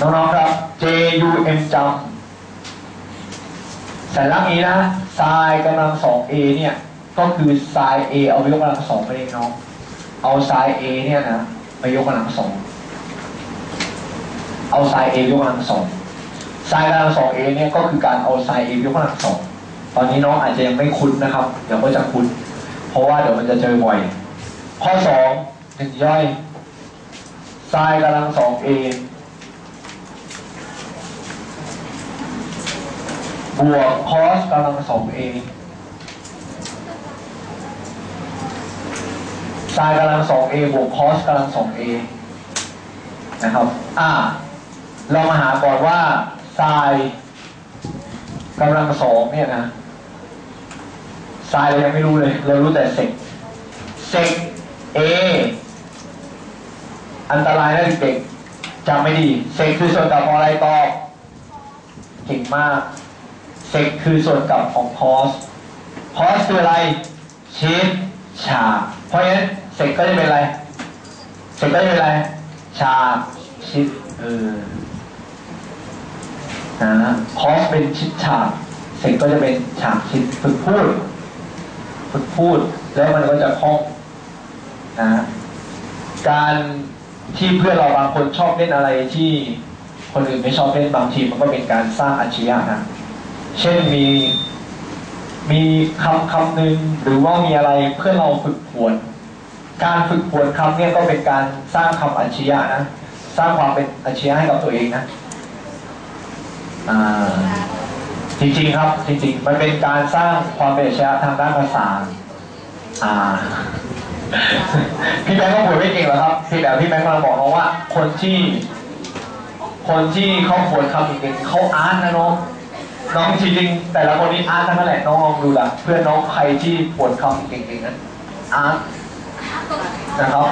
น้องๆครับ J U M จำสัญลักษณ์นี้นะ sin กำลังสอง A เนี่ย ก็คือ sin A เอาไปยกกำลังสองไปเองน้องเอา sin A เนี่ยนะไปยกกำลังสองเอา sin A ยกกำลังสอง sin กำลังสอง A เนี่ยก็คือการเอา sin A ยกกำลังสองตอนนี้น้องอาจจะยังไม่คุ้นนะครับ เดี๋ยวก็จะคุ้น เพราะว่าเดี๋ยวมันจะเจอบ่อย ข้อสองหนึ่งย่อย sin กำลังสอง A บวก cos กำลังสอง A ไซน์กำลังสอง A บวก cos กำลังสอง A นะครับ อ่า เรามาหาก่อนว่าไซน์กำลังสองเนี่ยนะไซน์เรายังไม่รู้เลย เรารู้แต่เซกเซก A อันตรายนะเด็กๆจำไม่ดี เซกคือส่วนกลับของอะไรต่อเก่งมาก เซกคือส่วนกลับของ cos cos คืออะไรชิดฉากเพราะฉะนั้นเซกก็จะเป็นอะไรเซกก็จะเป็นอะไรฉากชิดเออนะ cos เป็นชิดฉากเซกก็จะเป็นฉากชิดฝึกพูดฝึกพูด แล้วมันก็จะคล่องนะการที่เพื่อนเราบางคนชอบเล่นอะไรที่คนอื่นไม่ชอบเล่นบางทีมันก็เป็นการสร้างอัจฉริยะนะ เช่นมีมีคำคำหนึ่งหรือว่ามีอะไรเพื่อเราฝึกผวนการฝึกผวนคำเนี่ยก็เป็นการสร้างคำอัจฉริยะนะ สร้างความเป็นอัจฉริยะให้กับตัวเองนะอ่าจริงๆครับ จริงๆ มันเป็นการสร้างความเป็นอัจฉริยะทางด้านภาษาอ่าพี่แบงค์ก็พูดไม่เก่งหรอครับพี่แต่พี่แบงค์กำลังบอกน้องว่า คนที่ คนที่เขาผวนคำเก่งๆเขาอาร์ตนะน้อง น้องจริงๆแต่ละคนนี่อาร์ตทั้งนั้นแหละน้องลองดูละเพื่อนน้องใครที่ปวดคำเก่งๆนั้นอาร์ตนะครับ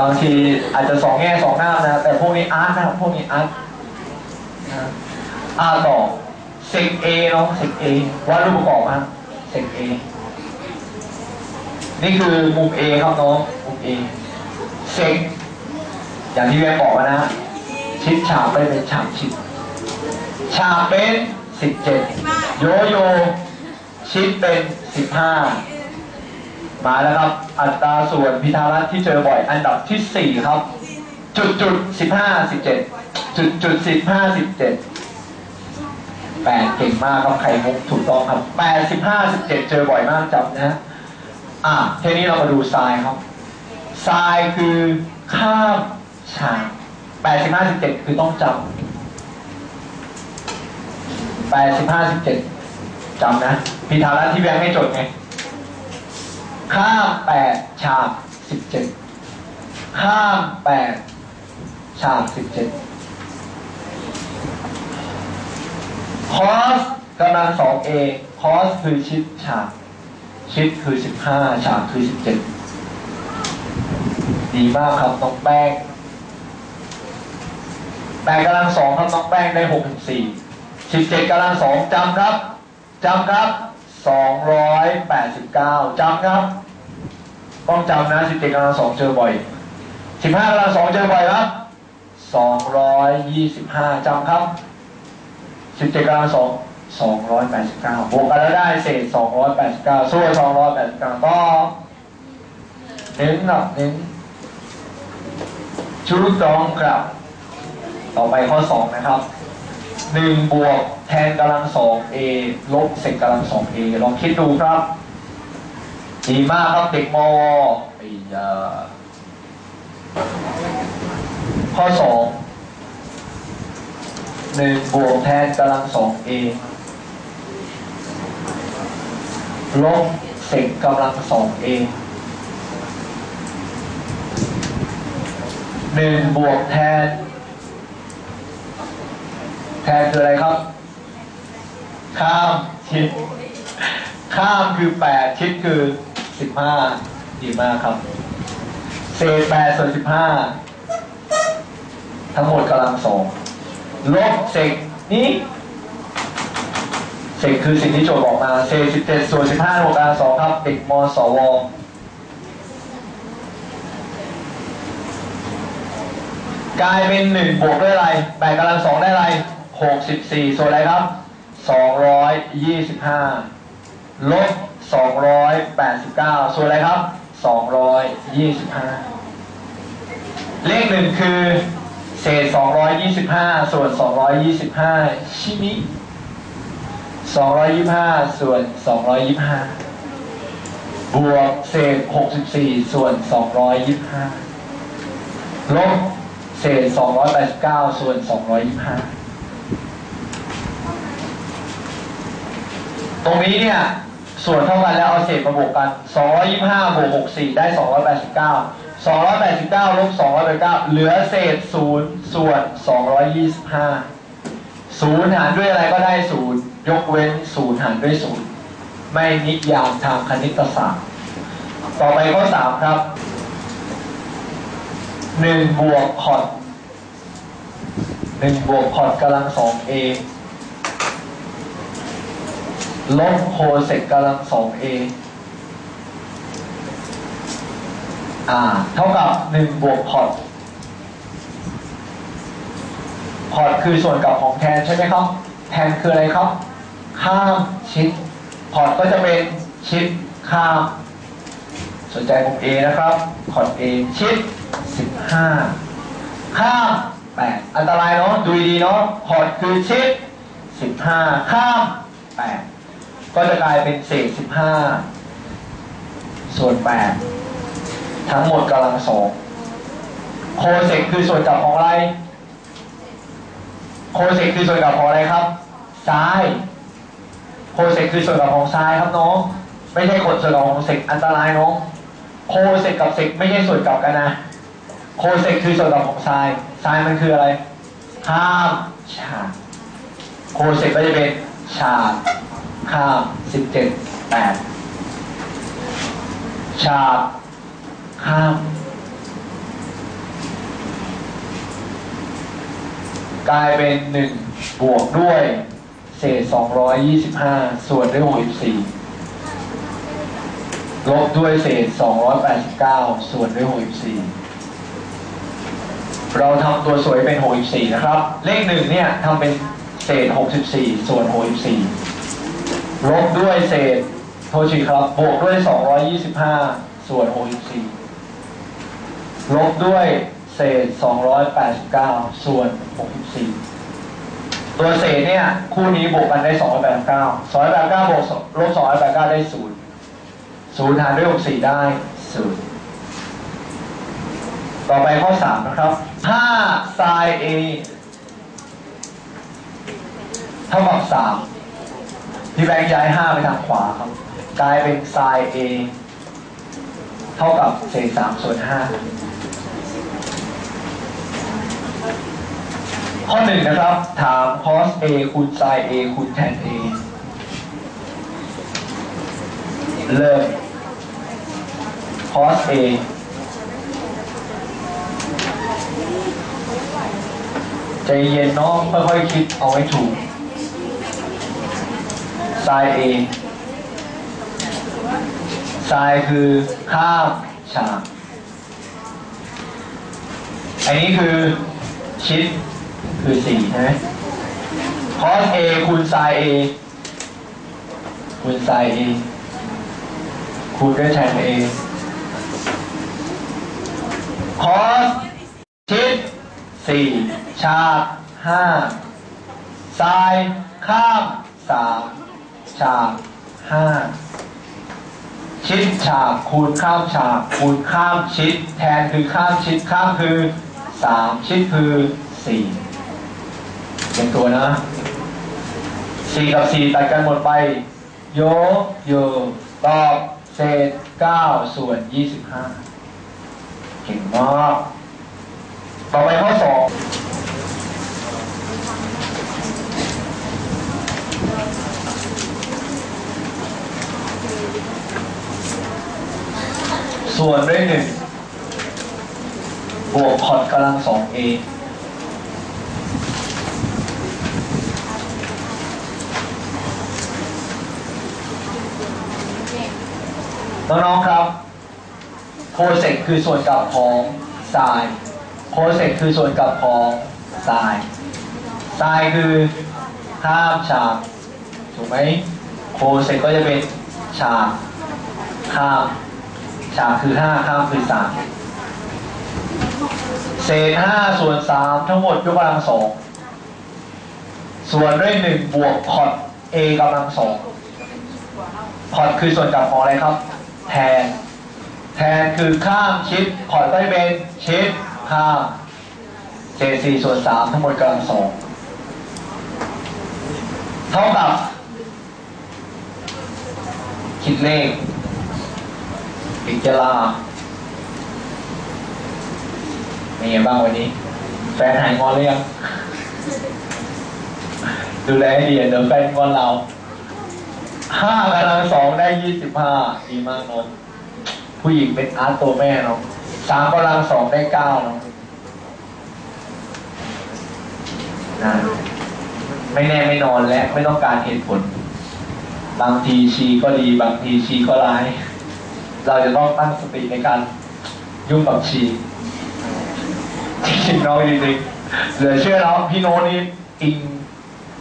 บางทีอาจจะสองแง่สองหน้านะแต่พวกนี้อาร์ตนะครับพวกนี้อาร์ตนะอาร์ตต่อเซกเอน้องเซกเอวาดรูปประกอบฮะเซกเอนี่คือมุม A ครับน้องมุม A เซกอย่างที่แม่บอกนะชิดฉากไม่เป็นฉากชิดฉากเป็น สิบเจ็ดโยโย่ชิดเป็นสิบห้ามาแล้วครับ อัตราส่วนพิธารัตที่เจอบ่อยอันดับที่สี่ครับ จุดจุดสิบห้าสิบเจ็ดจุดจุดสิบห้าสิบเจ็ดแปดเก่งมากครับไข่มุกถูกต้องครับแปดสิบห้าสิบเจ็ดเจอบ่อยมากจำนะอะทีนี้เรามาดูทรายครับทรายคือข้ามฉากแปดสิบห้าสิบเจ็ดคือต้องจำ แปดสิบห้าสิบเจ็ดจำนะพิธารัตที่แบงค์ไม่จดไงข้ามแปดฉากสิบเจ็ดข้ามแปดฉากสิบเจ็ดคอสกำลังสองเอคอสคือชิดฉากชิดคือสิบห้าฉากคือสิบเจ็ดดีมากครับน้องแป้งแปดกำลังสองครับน้องแป้งได้หกถึงสี่ สิบเจ็ดกำลังสองจำครับจำครับสองร้อยแปดสิบเก้าจำครับ ต้องจำนะสิบเจ็ดกำลังสองเจอบ่อยสิบห้ากำลังสองเจอบ่อยครับสองร้อยยี่สิบห้าจำครับสิบเจ็ดกำลังสองสองร้อยแปดสิบเก้าบวกกันแล้วได้เศษสองร้อยแปดสิบเก้าส่วนสองร้อยแปดสิบเก้าก็เน้นหนักเน้นชุดรองครับ ต่อไปข้อสองนะครับ หนึ่งบวกแทนกำลังสอง a ลบเศษกำลังสอง a ลองคิดดูครับ ดีมากครับเด็กมอไอ้ยาข้อสองหนึ่งบวกแทนกำลังสอง a ลบเศษกำลังสอง a หนึ่งบวกแทน แทนคืออะไรครับ ข้ามชิด ข้ามคือแปดชิดคือสิบห้าดีมากครับเศษแปดส่วนสิบห้าทั้งหมดกำลังสองลบเศษนี้เศษคือสิ่งที่โจทย์บอกมาเศษสิบเจ็ดส่วนสิบห้าบวกกำลังสองครับเด็กมสวกกลายเป็นหนึ่งบวกด้วยอะไรแปดกำลังสองได้อะไร หกสิบสี่ส่วนอะไรครับสองร้อยยี่สิบห้าลบสองร้อยแปดสิบเก้าส่วนอะไรครับสองร้อยยี่สิบห้าเลขหนึ่งคือ เศษสองร้อยยี่สิบห้าส่วนสองร้อยยี่สิบห้าชิมิสองร้อยยี่สิบห้าส่วนสองร้อยยี่สิบห้าบวกเศษหกสิบสี่ส่วนสองร้อยยี่สิบห้าลบเศษ 289 ส่วน 225 ตรงนี้เนี่ยส่วนเท่ากันแล้วเอาเศษมาบวกกัน 225บวก64 ได้ 289 289ลบ289เหลือเศษ 0 ส่วน 225 0 หารด้วยอะไรก็ได้ 0 ยกเว้น 0 หารด้วย 0 ไม่นิยามทางคณิตศาสตร์ ต่อไปข้อ 3 ครับหนึ่งบวกคอดหนึ่งบวกคอดกำลังสองเอ ลบโคเซกกำลังสองเออ่า เท่ากับหนึ่งบวกคอดคอดคือส่วนกับของแทนใช่ไหมครับ แทนคืออะไรครับ ข้ามชิดคอดก็จะเป็นชิดข้าม สนใจกลุ่ม A นะครับคอด A ชิด 15 ข้าม 8 อันตรายเนาะดูดีเนาะคอดคือชิด 15 ข้าม 8 ก็จะกลายเป็นเศษ15ส่วน 8 ทั้งหมดกำลังสองโคเซกคือส่วนกลับของอะไร โคเซกคือส่วนกลับของอะไรครับ ซ้าย โคเซกคือส่วนกลับของซ้ายครับน้อง ไม่ใช่คนส่วนกลับของเซกอันตรายน้อง โคเซกกับเซกไม่ใช่ส่วนกลับกันนะ โคเซกคือส่วนกลับของทรายทรายมันคืออะไรข้ามฉาก โคเซกก็จะเป็นฉาก ข้ามสิบเจ็ดแปดฉากข้ามกลายเป็นหนึ่งบวกด้วย เศษสองร้อยยี่สิบห้าส่วนด้วยหกสิบสี่ลบด้วยเศษสองร้อยแปดสิบเก้าส่วนด้วยหกสิบสี่เราทำตัวสวยเป็น64นะครับ เลขหนึ่งเนี่ยทำเป็นเศษ64ส่วน64 ลบด้วยเศษโทษทีครับ บวกด้วย 225 ส่วน 64 ลบด้วยเศษ 289 ส่วน 64 ตัวเศษเนี่ย คู่นี้บวกกันได้ 289 289บวกลบ289 ได้ 0 0หารด้วย 64 ได้ 0 ต่อไปข้อ 3 นะครับ5 sin a เท่ากับ 3 พี่แบงค์ย้าย5ไปทางขวาครับ กลายเป็น sin a เท่ากับเศษ3ส่วน5ข้อ1นะครับ ถาม cos a คูณ sin a คูณ tan a เริ่ม cos a ใจเย็นเนาะค่อยๆคิดเอาให้ถูก sin A sin คือข้ามฉาก อันนี้คือชิดคือสี่ใช่ไหม cos A คูณ sin A คูณ sin A คูณด้วย tan A cos ชิดสี่ชาบห้าทรายข้ามสาม ฉากห้าชิดฉากคูณข้ามฉากคูณข้ามชิด แทนคือข้ามชิดข้ามคือสามชิดคือสี่เป็นตัวนะสี่กับสี่ตัดกันหมดไป โยโยตอบเศษเก้าส่วนยี่สิบห้าเก่งมากต่อไปข้อสอง ส่วนด้วยหนึ่งบวกคอดกำลังสองเอน้องๆครับโคเซกคือส่วนกลับของไซน์โคเซกคือส่วนกลับของทรายทรายคือข้ามฉากถูกไหมโคเซกก็จะเป็นฉากข้าม ฉากคือห้าข้ามคือสามเศษห้าส่วนสามทั้งหมดยกกำลังสองส่วนด้วยหนึ่งบวกคอด a กำลังสองคอดคือส่วนกลับของอะไรครับ แทน แทนคือข้ามชิดคอดก็จะเป็นชิดข้ามเศษสี่ส่วนสามทั้งหมดกำลังสองเท่ากับคิดเลข ปิจลาเป็นไงบ้างวันนี้ แฟนหายงอนหรือยังดูแลให้ดีเดี๋ยวแฟนงอนเราห้ากำลังสองได้ยี่สิบห้าดีมากเนอะผู้หญิงเป็นอาร์ตตัวแม่เนาะสามกำลังสองได้เก้าเนาะนะไม่แน่ไม่นอนและไม่ต้องการเหตุผล บางทีชีก็ดี บางทีชีก็ร้าย เราจะต้องตั้งสติในการยุ่งกับชีจริงๆน้องจริงๆเหลือเชื่อแล้วพี่โน้นี่อิง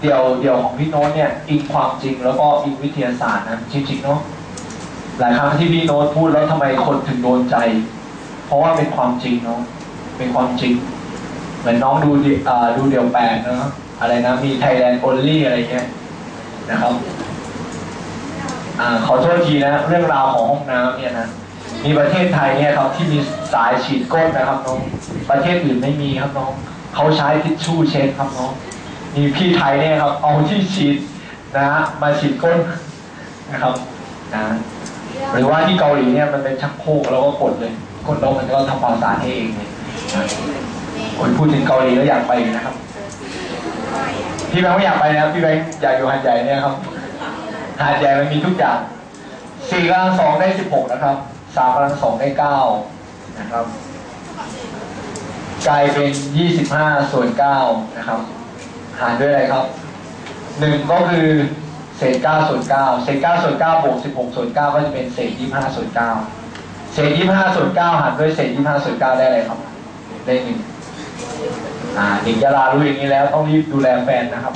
เดี่ยวเดี่ยวของพี่โน้ตเนี่ยอิงความจริงแล้วก็อิงวิทยาศาสตร์นะจริงๆเนาะหลายครั้งที่พี่โน้ตพูดแล้วทำไมคนถึงโดนใจ เพราะว่าเป็นความจริงเนาะเป็นความจริง เหมือนน้องดูดูเดี่ยวแปดเนาะอะไรนะมีไทยแลนด์โอลลี่อะไรเงี้ยนะครับ อ่าขอโทษทีนะเรื่องราวของห้องน้ำเนี่ยนะมีประเทศไทยเนี่ยครับที่มีสายฉีดก้นนะครับน้องประเทศอื่นไม่มีครับน้องเขาใช้ทิชชู่เช็ดครับน้องมีพี่ไทยเนี่ยครับเอาที่ฉีดนะฮะมาฉีดก้นนะครับนะหรือว่าที่เกาหลีเนี่ยมันเป็นชักโครกแล้วก็กดเลยกดแล้วมันก็ทำความสะอาดให้เองเลยนะโอ้ยพูดถึงเกาหลีแล้วอยากไปนะครับ พี่แบงค์ไม่อยากไปนะครับพี่แบงค์อยากอยู่หันใหญ่เนี่ยครับ หาดใหญ่มันมีทุกอย่างสี่กำลังสองได้สิบหกนะครับสามกำลังสองได้เก้านะครับกลายเป็นยี่สิบห้าส่วนเก้านะครับ หารด้วยอะไรครับหนึ่งก็คือเศษเก้าส่วนเก้าเศษเก้าส่วนเก้าบวกสิบหกส่วนเก้าก็จะเป็นเศษยี่ห้าส่วนเก้าเศษยี่ห้าส่วนเก้าหารด้วยเศษยี่ห้าส่วนเก้าได้อะไรครับ ได้หนึ่งอ่าเด็กยาลารู้อย่างนี้แล้วต้องรีบดูแลแฟนนะครับ